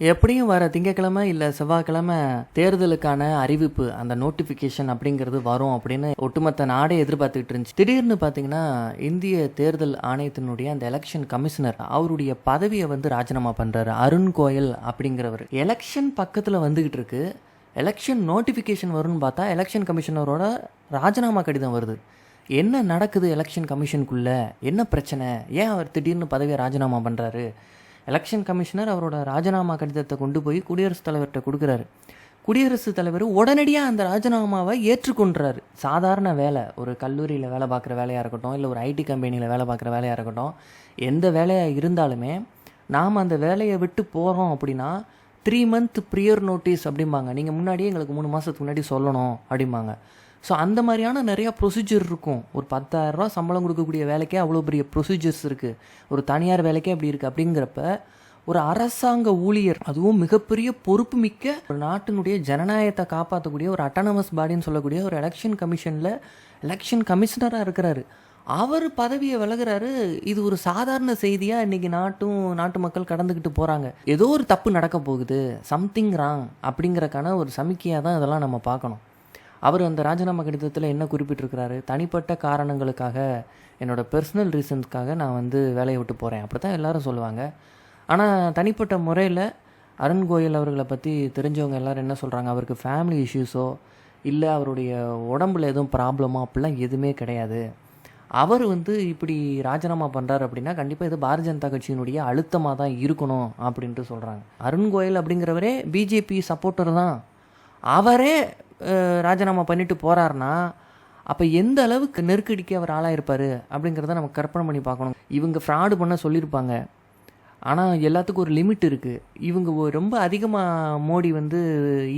எப்படியும் வர திங்கட்கிழமை இல்லை செவ்வாய்க்கிழமை தேர்தலுக்கான அறிவிப்பு அந்த நோட்டிஃபிகேஷன் அப்படிங்கிறது வரும் அப்படின்னு ஒட்டுமொத்த நாடே எதிர்பார்த்துக்கிட்டு இருந்துச்சு. திடீர்னு பார்த்தீங்கன்னா இந்திய தேர்தல் ஆணையத்தினுடைய அந்த எலெக்ஷன் கமிஷனர் அவருடைய பதவியை வந்து ராஜினாமா பண்ணுறாரு அருண் கோயல் அப்படிங்கிறவர். எலெக்ஷன் பக்கத்தில் வந்துக்கிட்டு இருக்கு. எலெக்ஷன் நோட்டிஃபிகேஷன் வரும்னு பார்த்தா எலெக்ஷன் கமிஷனரோட ராஜினாமா கடிதம் வருது. என்ன நடக்குது எலெக்ஷன் கமிஷனுக்குள்ளே என்ன பிரச்சனை? ஏன் அவர் திடீர்னு பதவியை ராஜினாமா பண்ணுறாரு எலெக்ஷன் கமிஷனர் அவரோட ராஜினாமா கடிதத்தை கொண்டு போய் குடியரசுத் தலைவர்கிட்ட கொடுக்குறாரு. குடியரசுத் தலைவர் உடனடியாக அந்த ராஜினாமாவை ஏற்றுக்கொண்டுறாரு சாதாரண வேலை ஒரு கல்லூரியில் வேலை பார்க்குற வேலையாக இருக்கட்டும் இல்லை ஒரு ஐடி கம்பெனியில் வேலை பார்க்குற வேலையாக இருக்கட்டும் எந்த வேலையாக இருந்தாலுமே நாம் அந்த வேலையை விட்டு போகிறோம் அப்படின்னா த்ரீ மந்த் ப்ரியர் நோட்டீஸ் அப்படிம்பாங்க. நீங்கள் முன்னாடியே எங்களுக்கு மூணு மாதத்துக்கு முன்னாடி சொல்லணும் அப்படிம்பாங்க. ஸோ அந்த மாதிரியான நிறையா ப்ரொசீஜர் இருக்கும். ஒரு பத்தாயிரரூவா சம்பளம் கொடுக்கக்கூடிய வேலைக்கே அவ்வளோ பெரிய ப்ரொசீஜர்ஸ் இருக்குது ஒரு தனியார் வேலைக்கே அப்படி இருக்குது அப்படிங்கிறப்ப ஒரு அரசாங்க ஊழியர் அதுவும் மிகப்பெரிய பொறுப்பு மிக்க ஒரு நாட்டினுடைய ஜனநாயகத்தை காப்பாற்றக்கூடிய ஒரு அட்டானமஸ் பாடின்னு சொல்லக்கூடிய ஒரு எலெக்ஷன் கமிஷனில் எலெக்ஷன் கமிஷனராக இருக்கிறாரு. அவர் பதவியை விலகுறாரு. இது ஒரு சாதாரண செய்தியாக இன்றைக்கி நாட்டும் நாட்டு மக்கள் கடந்துக்கிட்டு போகிறாங்க ஏதோ ஒரு தப்பு நடக்க போகுது. சம்திங் ராங் அப்படிங்கிறக்கான ஒரு சமிக்கையாக தான் இதெல்லாம் நம்ம பார்க்கணும். அவர் அந்த ராஜினாமா கடிதத்தில் என்ன குறிப்பிட்டிருக்கிறாரு? தனிப்பட்ட காரணங்களுக்காக என்னோடய பர்சனல் ரீசன்ஸ்க்காக நான் வந்து வேலையை விட்டு போகிறேன் அப்படி தான் எல்லோரும் சொல்லுவாங்க. ஆனால் தனிப்பட்ட முறையில் அருண் கோயல் அவர்களை பற்றி தெரிஞ்சவங்க எல்லோரும் என்ன சொல்கிறாங்க அவருக்கு ஃபேமிலி இஷ்யூஸோ இல்லை அவருடைய உடம்புல எதுவும் ப்ராப்ளமோ அப்படிலாம் எதுவுமே கிடையாது. அவர் வந்து இப்படி ராஜினாமா பண்ணுறாரு அப்படின்னா கண்டிப்பாக இது பாரதிய ஜனதா கட்சியினுடைய அழுத்தமாக தான் இருக்கணும் அப்படின்ட்டு சொல்கிறாங்க அருண் கோயல் அப்படிங்கிறவரே பிஜேபி சப்போர்ட்டர் தான். அவரே ராஜினாமா பண்ணிட்டு போகிறாருன்னா அப்போ எந்த அளவுக்கு நெருக்கடிக்கு அவர் ஆளாயிருப்பார் அப்படிங்கிறத நம்ம கற்பனை பண்ணி பார்க்கணும். இவங்க ஃப்ராடு பண்ண சொல்லியிருப்பாங்க. ஆனால் எல்லாத்துக்கும் ஒரு லிமிட் இருக்குது இவங்க ரொம்ப அதிகமாக மோடி வந்து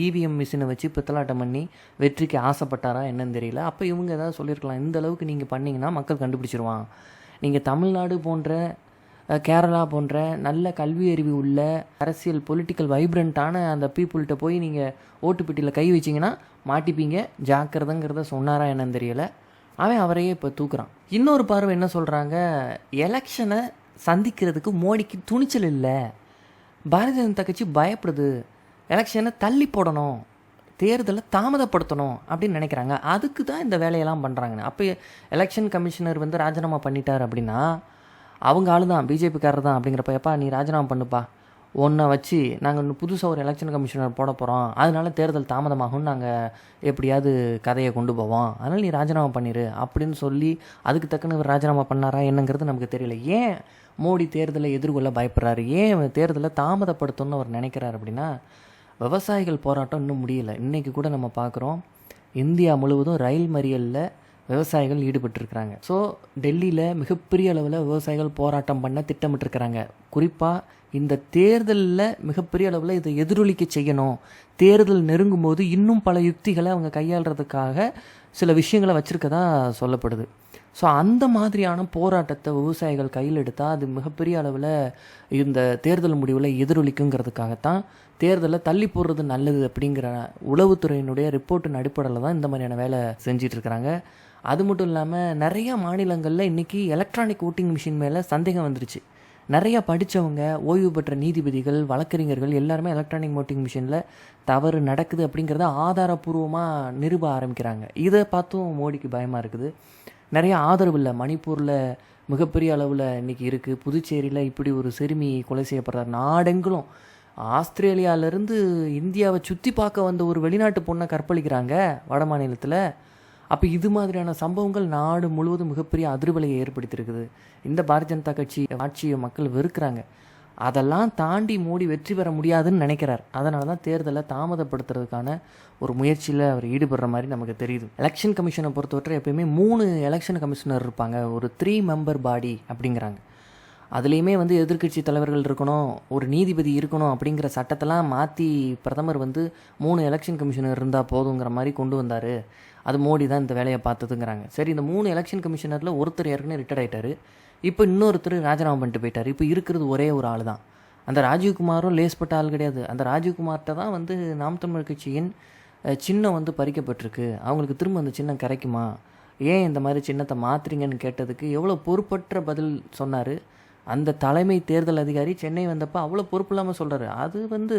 இவிஎம் மிஷினை வச்சு பித்தலாட்டம் பண்ணி வெற்றிக்கு ஆசைப்பட்டாரா என்னன்னு தெரியல. அப்போ இவங்க ஏதாவது சொல்லியிருக்கலாம். இந்த அளவுக்கு நீங்கள் பண்ணிங்கன்னா மக்கள் கண்டுபிடிச்சிருவான். நீங்கள் தமிழ்நாடு போன்ற கேரளா போன்ற நல்ல கல்வி அறிவு உள்ள அரசியல் பொலிட்டிக்கல் வைப்ரண்ட்டான அந்த பீப்புள்கிட்ட போய் நீங்கள் ஓட்டுப்பெட்டியில் கை வச்சிங்கன்னா மாட்டிப்பீங்க. ஜாக்கிரதைங்கிறத சொன்னாரா என்னன்னு தெரியலை. அவன் அவரையே இப்போ தூக்குறான். இன்னொரு பார்வை என்ன சொல்கிறாங்க எலெக்ஷனை சந்திக்கிறதுக்கு மோடிக்கு துணிச்சல் இல்லை. பாரதிய ஜனதா கட்சி பயப்படுது. எலெக்ஷனை தள்ளி போடணும். தேர்தலை தாமதப்படுத்தணும் அப்படின்னு நினைக்கிறாங்க. அதுக்கு தான் இந்த வேலையெல்லாம் பண்ணுறாங்கன்னு அப்போ எலெக்ஷன் கமிஷனர் வந்து ராஜினாமா பண்ணிட்டார் அப்படின்னா அவங்க ஆளு தான் பிஜேபிக்காரர் தான் அப்படிங்கிறப்ப நீ ராஜினாமா பண்ணுப்பா. ஒன்றை வச்சு நாங்கள் இன்னும் புதுசாக ஒரு எலெக்ஷன் கமிஷனர் போட போகிறோம் அதனால தேர்தல் தாமதமாகும்னு நாங்கள் எப்படியாவது கதையை கொண்டு போவோம். அதனால் நீ ராஜினாமா பண்ணிடு அப்படின்னு சொல்லி அதுக்கு தக்கன ராஜினாமா பண்ணாரா என்னங்கிறது நமக்கு தெரியல. ஏன் மோடி தேர்தலை எதிர்கொள்ள பயப்படுறாரு? ஏன் தேர்தலை தாமதப்படுத்தணும்னு அவர் நினைக்கிறார் அப்படின்னா விவசாயிகள் போராட்டம் இன்னும் முடியலை. இன்றைக்கி கூட நம்ம பார்க்குறோம் இந்தியா முழுவதும் ரயில் மறியலில் விவசாயிகள் ஈடுபட்டிருக்கிறாங்க. ஸோ டெல்லியில் மிகப்பெரிய அளவில் விவசாயிகள் போராட்டம் பண்ண திட்டமிட்டிருக்கிறாங்க. குறிப்பாக இந்த தேர்தலில் மிகப்பெரிய அளவில் இதை எதிரொலிக்க செய்யணும். தேர்தல் நெருங்கும் போது இன்னும் பல யுக்திகளை அவங்க கையாளுறதுக்காக சில விஷயங்களை வச்சுருக்கதா சொல்லப்படுது. ஸோ அந்த மாதிரியான போராட்டத்தை விவசாயிகள் கையில் எடுத்தால் அது மிகப்பெரிய அளவில் இந்த தேர்தல் முடிவில் எதிரொலிக்குங்கிறதுக்காகத்தான் தேர்தலை தள்ளி போடுறது நல்லது அப்படிங்கிற உளவுத்துறையினுடைய ரிப்போர்ட்டின் அடிப்படையில் தான் இந்த மாதிரியான வேலை செஞ்சிட்ருக்கிறாங்க. அது மட்டும் இல்லாமல் நிறைய மாநிலங்களில் இன்றைக்கி எலக்ட்ரானிக் ஓட்டிங் மிஷின் மேலே சந்தேகம் வந்துருச்சு. நிறைய படித்தவங்க ஓய்வு பெற்ற நீதிபதிகள் வழக்கறிஞர்கள் எல்லாருமே எலக்ட்ரானிக் ஓட்டிங் மிஷினில் தவறு நடக்குது அப்படிங்கிறத ஆதாரபூர்வமாக நிரூப ஆரம்பிக்கிறாங்க. இதை பார்த்தும் மோடிக்கு பயமாக இருக்குது. நிறைய ஆதரவு இல்லை. மணிப்பூரில் மிகப்பெரிய அளவில் இன்றைக்கி இருக்குது புதுச்சேரியில் இப்படி ஒரு சிறுமி கொலை செய்யப்படுறார். நாடெங்கிலும் ஆஸ்திரேலியாவிலேருந்து இந்தியாவை சுற்றி பார்க்க வந்த ஒரு வெளிநாட்டு பொண்ணை கற்பழிக்கிறாங்க வட மாநிலத்தில். அப்போ இது மாதிரியான சம்பவங்கள் நாடு முழுவதும் மிகப்பெரிய அதிர்வலையை ஏற்படுத்தியிருக்குது. இந்த பாரதிய ஜனதா கட்சி ஆட்சியை மக்கள் வெறுக்கிறாங்க. அதெல்லாம் தாண்டி மோடி வெற்றி பெற முடியாதுன்னு நினைக்கிறார். அதனால தான் தேர்தலை தாமதப்படுத்துறதுக்கான ஒரு முயற்சியில் அவர் ஈடுபடுற மாதிரி நமக்கு தெரியுது. எலெக்ஷன் கமிஷனை பொறுத்தவரை எப்பயுமே மூணு எலெக்ஷன் கமிஷனர் இருப்பாங்க. ஒரு த்ரீ மெம்பர் பாடி அப்படிங்கிறாங்க. அதுலேயுமே வந்து எதிர்க்கட்சி தலைவர்கள் இருக்கணும் ஒரு நீதிபதி இருக்கணும் அப்படிங்கிற சட்டத்தெல்லாம் மாற்றி பிரதமர் வந்து மூணு எலெக்ஷன் கமிஷனர் இருந்தால் போதுங்கிற மாதிரி கொண்டு வந்தார். அது மோடி தான் இந்த வேலையை பார்த்ததுங்கிறாங்க. சரி இந்த மூணு எலெக்ஷன் கமிஷனரில் ஒருத்தர் ஏற்கனவே ரிட்டையர் ஆகிட்டார் இப்போ இன்னொருத்தர் ராஜினாமா பண்ணிட்டு போயிட்டார். இப்போ இருக்கிறது ஒரே ஒரு ஆள் தான் அந்த ராஜீவ்குமாரும் லேஸ்பட்ட ஆள் கிடையாது. அந்த ராஜீவ்குமார்கிட்ட தான் வந்து நாம் தமிழ் கட்சியின் சின்னம் வந்து பறிக்கப்பட்டிருக்கு. அவங்களுக்கு திரும்ப அந்த சின்னம் கிடைக்குமா? ஏன் இந்த மாதிரி சின்னத்தை மாத்துறீங்கன்னு கேட்டதுக்கு எவ்வளோ பொறுப்பற்ற பதில் சொன்னார். அந்த தலைமை தேர்தல் அதிகாரி சென்னை வந்தப்போ அவ்வளோ பொறுப்பு இல்லாமல் சொல்கிறாரு அது வந்து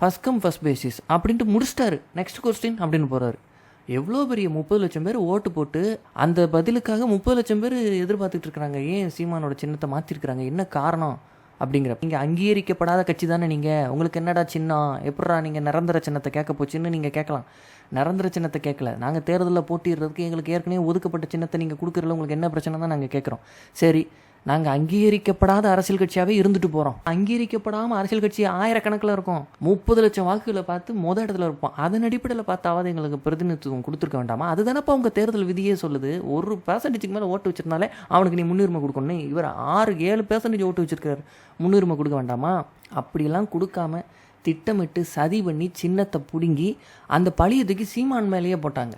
ஃபஸ்ட் கம் ஃபஸ்ட் பேசிஸ் அப்படின்ட்டு முடிச்சிட்டாரு. நெக்ஸ்ட் கொஸ்டின் அப்படின்னு போகிறாரு எவ்வளோ பெரிய முப்பது லட்சம் பேர் ஓட்டு போட்டு அந்த பதிலுக்காக முப்பது லட்சம் பேர் எதிர்பார்த்துட்டு இருக்கிறாங்க. ஏன் சீமானோட சின்னத்தை மாற்றிருக்கிறாங்க என்ன காரணம்? அப்படிங்கிற நீங்கள் அங்கீகரிக்கப்படாத கட்சி தானே நீங்கள் உங்களுக்கு என்னடா சின்னம்? எப்படா நீங்கள் நிரந்தர சின்னத்தை கேட்க போச்சுன்னு நீங்கள் கேட்கலாம். நிரந்தர சின்னத்தை கேட்கல. நாங்கள் தேர்தலில் போட்டிடுறதுக்கு எங்களுக்கு ஏற்கனவே ஒதுக்கப்பட்ட சின்னத்தை நீங்கள் கொடுக்குறதுல உங்களுக்கு என்ன பிரச்சனை தான் நாங்கள் கேட்குறோம். சரி நாங்கள் அங்கீகரிக்கப்படாத அரசியல் கட்சியாகவே இருந்துட்டு போகிறோம் அங்கீகரிக்கப்படாமல் அரசியல் கட்சி ஆயிரக்கணக்கில் இருக்கும். முப்பது லட்சம் வாக்குகளை பார்த்து முத இடத்துல இருப்போம். அதன் அடிப்படையில் பார்த்தாவது எங்களுக்கு பிரதிநிதித்துவம் கொடுத்துருக்க வேண்டாமா? அதுதானப்போ உங்கள் தேர்தல் விதியே சொல்லுது. ஒரு பர்சன்டேஜுக்கு மேலே ஓட்டு வச்சிருந்தாலே அவனுக்கு நீ முன்னுரிமை கொடுக்கணும் இவர் ஆறு ஏழு பெர்சன்டேஜ் ஓட்டு வச்சிருக்காரு. முன்னுரிமை கொடுக்க வேண்டாமா? அப்படியெல்லாம் கொடுக்காம திட்டமிட்டு சதி பண்ணி சின்னத்தை பிடுங்கி அந்த பழியை தூக்கி சீமான் மேலேயே போட்டாங்க.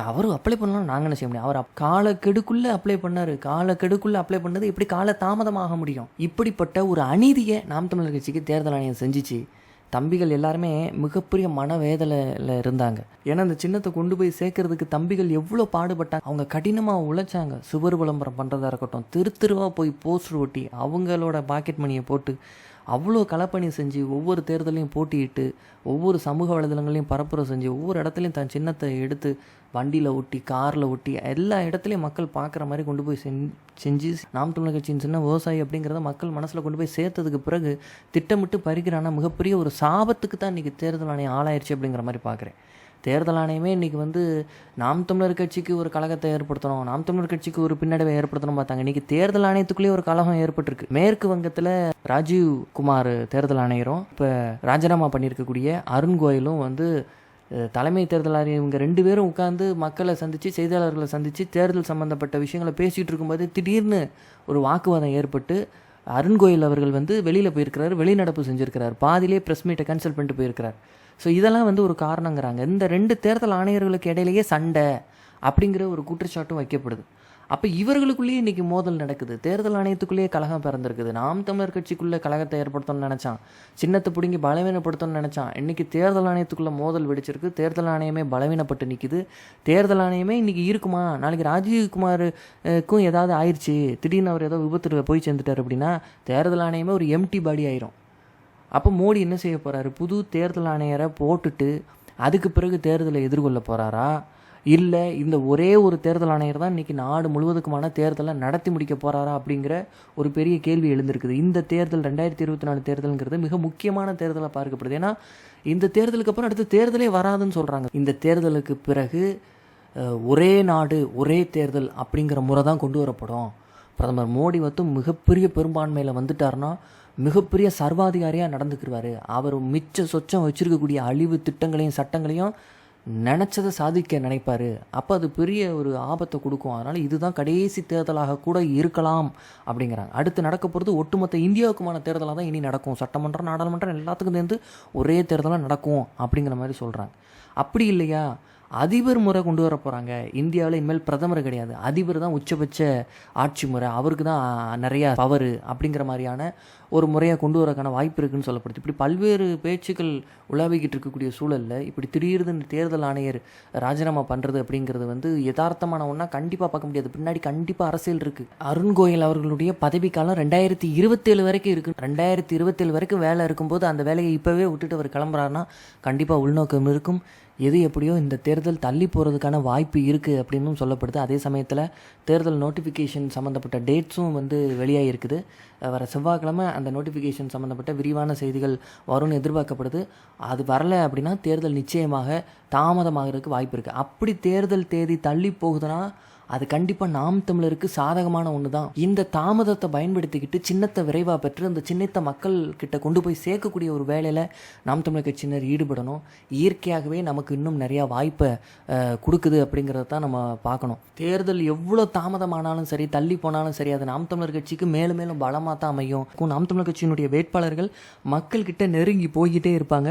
அவரும் அப்ளை பண்ணலாம் நாங்கள் என்ன செய்ய முடியும்? அவர் அப்- காலக்கெடுக்குள்ளே அப்ளை பண்ணார். காலக்கெடுக்குள்ளே அப்ளை பண்ணது இப்படி கால தாமதமாக முடியும். இப்படிப்பட்ட ஒரு அநீதியை நாம் தமிழர் கட்சிக்கு தேர்தல் ஆணையம் செஞ்சுச்சு. தம்பிகள் எல்லாருமே மிகப்பெரிய மனவேதலையில் இருந்தாங்க. ஏன்னா அந்த சின்னத்தை கொண்டு போய் சேர்க்கறதுக்கு தம்பிகள் எவ்வளோ பாடுபட்டாங்க. அவங்க கடினமாக உழைச்சாங்க. சுவர் விளம்பரம் பண்ணுறதா இருக்கட்டும் திரு திருவாக போய் போஸ்டர் ஒட்டி அவங்களோட பாக்கெட் மணியை போட்டு அவ்வளோ கலப்பணி செஞ்சு ஒவ்வொரு தேர்தலையும் போட்டியிட்டு ஒவ்வொரு சமூக வலைதளங்களையும் பரப்புரை செஞ்சு ஒவ்வொரு இடத்துலையும் தன் சின்னத்தை எடுத்து வண்டியில் ஒட்டி காரில் ஒட்டி எல்லா இடத்துலையும் மக்கள் பார்க்குற மாதிரி கொண்டு போய் செஞ்சு நாம் தமிழர் கட்சியின் சின்ன விவசாயி அப்படிங்கிறத மக்கள் மனசில் கொண்டு போய் சேர்த்ததுக்கு பிறகு திட்டமிட்டு பறிக்கிறானா மிகப்பெரிய ஒரு சாபத்துக்கு தான் இன்றைக்கி தேர்தல் ஆணையம் ஆளாயிருச்சு அப்படிங்கிற மாதிரி பார்க்குறேன் தேர்தல் ஆணையமே இன்றைக்கி வந்து நாம் தமிழர் கட்சிக்கு ஒரு கழகத்தை ஏற்படுத்தணும் நாம் தமிழர் கட்சிக்கு ஒரு பின்னடைவை ஏற்படுத்தணும் பார்த்தாங்க. இன்றைக்கி தேர்தல் ஆணையத்துக்குள்ளேயே ஒரு கழகம் ஏற்பட்டிருக்கு. மேற்கு வங்கத்தில் ராஜீவ் குமார் தேர்தல் ஆணையரும் இப்போ ராஜினாமா பண்ணியிருக்கக்கூடிய அருண் கோயலும் வந்து தலைமை தேர்தல் ஆணையர் இவங்க ரெண்டு பேரும் உட்காந்து மக்களை சந்தித்து செய்தியாளர்களை சந்தித்து தேர்தல் சம்மந்தப்பட்ட விஷயங்களை பேசிகிட்டு இருக்கும்போது திடீர்னு ஒரு வாக்குவாதம் ஏற்பட்டு அருண் கோயில் அவர்கள் வந்து வெளியில் போயிருக்கிறாரு வெளிநடப்பு செஞ்சுருக்கிறார். பாதியிலே ப்ரெஸ் மீட்டை கேன்சல் பண்ணிட்டு போயிருக்கிறார். ஸோ இதெல்லாம் வந்து ஒரு காரணங்கிறாங்க. இந்த ரெண்டு தேர்தல் ஆணையர்களுக்கு இடையிலேயே சண்டை அப்படிங்கிற ஒரு குற்றச்சாட்டும் வைக்கப்படுது. அப்போ இவர்களுக்குள்ளேயே இன்றைக்கி மோதல் நடக்குது. தேர்தல் ஆணையத்துக்குள்ளேயே கழகம் பிறந்திருக்குது. நாம் தமிழர் கட்சிக்குள்ளே கழகத்தை ஏற்படுத்தணும்னு நினச்சான். சின்னத்தை பிடுங்கி பலவீனப்படுத்தணும்னு நினச்சான். இன்றைக்கி தேர்தல் ஆணையத்துக்குள்ளே மோதல் வெடிச்சிருக்கு. தேர்தல் ஆணையமே பலவீனப்பட்டு நிற்கிது தேர்தல் ஆணையமே இன்றைக்கி இருக்குமா? நாளைக்கு ராஜீவ்குமாருக்கும் ஏதாவது ஆயிடுச்சு திடீர்னு அவர் ஏதோ விபத்தில் போய் சேர்ந்துட்டார் அப்படின்னா தேர்தல் ஆணையமே ஒரு எம்டி பாடி ஆயிரும். அப்போ மோடி என்ன செய்ய போகிறாரு புது தேர்தல் ஆணையரை போட்டுட்டு அதுக்கு பிறகு தேர்தலை எதிர்கொள்ள போகிறாரா இல்லை இந்த ஒரே ஒரு தேர்தல் ஆணையர் தான் இன்றைக்கி நாடு முழுவதுக்குமான தேர்தலை நடத்தி முடிக்க போகிறாரா அப்படிங்கிற ஒரு பெரிய கேள்வி எழுந்திருக்குது. இந்த தேர்தல் ரெண்டாயிரத்தி இருபத்தி நாலு தேர்தலுங்கிறது மிக முக்கியமான தேர்தலாக பார்க்கப்படுது. ஏன்னா இந்த தேர்தலுக்கு அப்புறம் அடுத்த தேர்தலே வராதுன்னு சொல்கிறாங்க இந்த தேர்தலுக்கு பிறகு ஒரே நாடு ஒரே தேர்தல் அப்படிங்கிற முறை தான் கொண்டு வரப்படும். பிரதமர் மோடி வந்து மிகப்பெரிய பெரும்பான்மையில் வந்துட்டார்னா மிகப்பெரிய சர்வாதிகாரியாக நடந்துக்கிடுவார் அவர் மிச்ச சொச்சம் வச்சிருக்கக்கூடிய அழிவு திட்டங்களையும் சட்டங்களையும் நினச்சதை சாதிக்க நினைப்பார். அப்போ அது பெரிய ஒரு ஆபத்தை கொடுக்கும். அதனால் இதுதான் கடைசி தேர்தலாக கூட இருக்கலாம் அப்படிங்கிறாங்க. அடுத்து நடக்க போகிறது ஒட்டுமொத்த இந்தியாவுக்குமான தேர்தலாக தான் இனி நடக்கும். சட்டமன்றம் நாடாளுமன்றம் எல்லாத்துக்கும் சேர்ந்து ஒரே தேர்தலாக நடக்கும் அப்படிங்கிற மாதிரி சொல்கிறாங்க அப்படி இல்லையா? அதிபர் முறை கொண்டு வர போகிறாங்க இந்தியாவில் இனிமேல் பிரதமர் கிடையாது. அதிபர் தான் உச்சபட்ச ஆட்சி முறை. அவருக்கு தான் நிறையா பவர் அப்படிங்கிற மாதிரியான ஒரு முறையை கொண்டு வரக்கான வாய்ப்பு இருக்குன்னு சொல்லப்படுது. இப்படி பல்வேறு பேச்சுக்கள் உலாவிக்கிட்டு இருக்கக்கூடிய சூழலில் இப்படி திடீர்னு தேர்தல் ஆணையர் ராஜினாமா பண்ணுறது அப்படிங்கிறது வந்து யதார்த்தமான ஒன்றா கண்டிப்பாக பார்க்க முடியாது. பின்னாடி கண்டிப்பாக அரசியல் இருக்குது அருண் கோயல் அவர்களுடைய பதவிக்காலம் ரெண்டாயிரத்தி இருபத்தேழு வரைக்கும் இருக்குது ரெண்டாயிரத்தி இருபத்தேழு வரைக்கும் வேலை இருக்கும்போது அந்த வேலையை இப்போவே விட்டுட்டு அவர் கிளம்புறாருன்னா கண்டிப்பாக உள்நோக்கம் இருக்கும். எது எப்படியோ இந்த தேர்தல் தள்ளி போகிறதுக்கான வாய்ப்பு இருக்குது அப்படின்னும் சொல்லப்படுது. அதே சமயத்தில் தேர்தல் நோட்டிஃபிகேஷன் சம்மந்தப்பட்ட டேட்ஸும் வந்து வெளியாகிருக்குது வர செவ்வாய்க்கிழமை அந்த நோட்டிஃபிகேஷன் சம்மந்தப்பட்ட விரிவான செய்திகள் வரும்னு எதிர்பார்க்கப்படுது. அது வரலை அப்படின்னா தேர்தல் நிச்சயமாக தாமதமாகிறதுக்கு வாய்ப்பு இருக்குது அப்படி தேர்தல் தேதி தள்ளி போகுதுன்னா அது கண்டிப்பாக நாம் தமிழருக்கு சாதகமான ஒன்று தான் இந்த தாமதத்தை பயன்படுத்திக்கிட்டு சின்னத்தை விரைவாக பெற்று அந்த சின்னத்தை மக்கள் கிட்ட கொண்டு போய் சேர்க்கக்கூடிய ஒரு வேலையில் நாம் தமிழர் கட்சியினர் ஈடுபடணும். இயற்கையாகவே நமக்கு இன்னும் நிறையா வாய்ப்பை கொடுக்குது அப்படிங்கிறத தான் நம்ம பார்க்கணும். தேர்தல் எவ்வளோ தாமதமானாலும் சரி தள்ளி போனாலும் சரி அது நாம் தமிழர் கட்சிக்கு மேலும் மேலும் பலமாக தான் அமையும். நாம் தமிழர் கட்சியினுடைய வேட்பாளர்கள் மக்கள்கிட்ட நெருங்கி போய்கிட்டே இருப்பாங்க.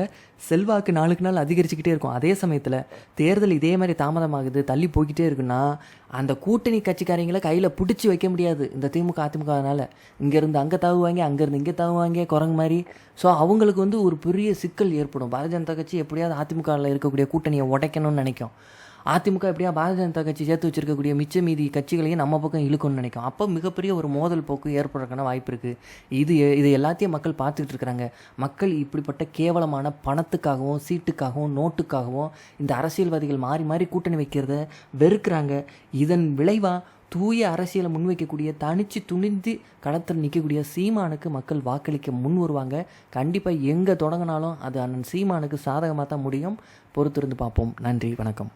செல்வாக்கு நாளுக்கு நாள் அதிகரிச்சுக்கிட்டே இருக்கும். அதே சமயத்தில் தேர்தல் இதே மாதிரி தாமதமாகுது தள்ளி போய்கிட்டே இருக்குன்னா அந்த கூட்டணி கட்சிக்காரங்களை கையில் பிடிச்சி வைக்க முடியாது. இந்த திமுக அதிமுகனால. இங்கேருந்து அங்கே தாவுவாங்க அங்கேருந்து இங்கே தாவுவாங்க குரங்கு மாதிரி. ஸோ அவங்களுக்கு வந்து ஒரு பெரிய சிக்கல் ஏற்படும். பாரதிய ஜனதா கட்சி எப்படியாவது அதிமுகவில் இருக்கக்கூடிய கூட்டணியை உடைக்கணும்னு நினைக்கும். அதிமுக எப்படியா பாரதிய ஜனதா கட்சி சேர்த்து வச்சிருக்கக்கூடிய மிச்ச மீதி கட்சிகளையும் நம்ம பக்கம் இழுக்கணும்னு நினைக்கும். அப்போ மிகப்பெரிய ஒரு மோதல் போக்கு ஏற்படுறதுக்கான வாய்ப்பு இருக்குது இது இது எல்லாத்தையும் மக்கள் பார்த்துக்கிட்டு இருக்கிறாங்க. மக்கள் இப்படிப்பட்ட கேவலமான பணத்துக்காகவும் சீட்டுக்காகவும் நோட்டுக்காகவும் இந்த அரசியல்வாதிகள் மாறி மாறி கூட்டணி வைக்கிறத வெறுக்கிறாங்க. இதன் விளைவாக தூய அரசியலை முன்வைக்கக்கூடிய தனிச்சு துணிந்து களத்தில் நிற்கக்கூடிய சீமானுக்கு மக்கள் வாக்களிக்க முன் வருவாங்க. கண்டிப்பாக எங்கே தொடங்கினாலும் அது அண்ணன் சீமானுக்கு சாதகமாக தான் முடியும். பொறுத்திருந்து பார்ப்போம். நன்றி வணக்கம்.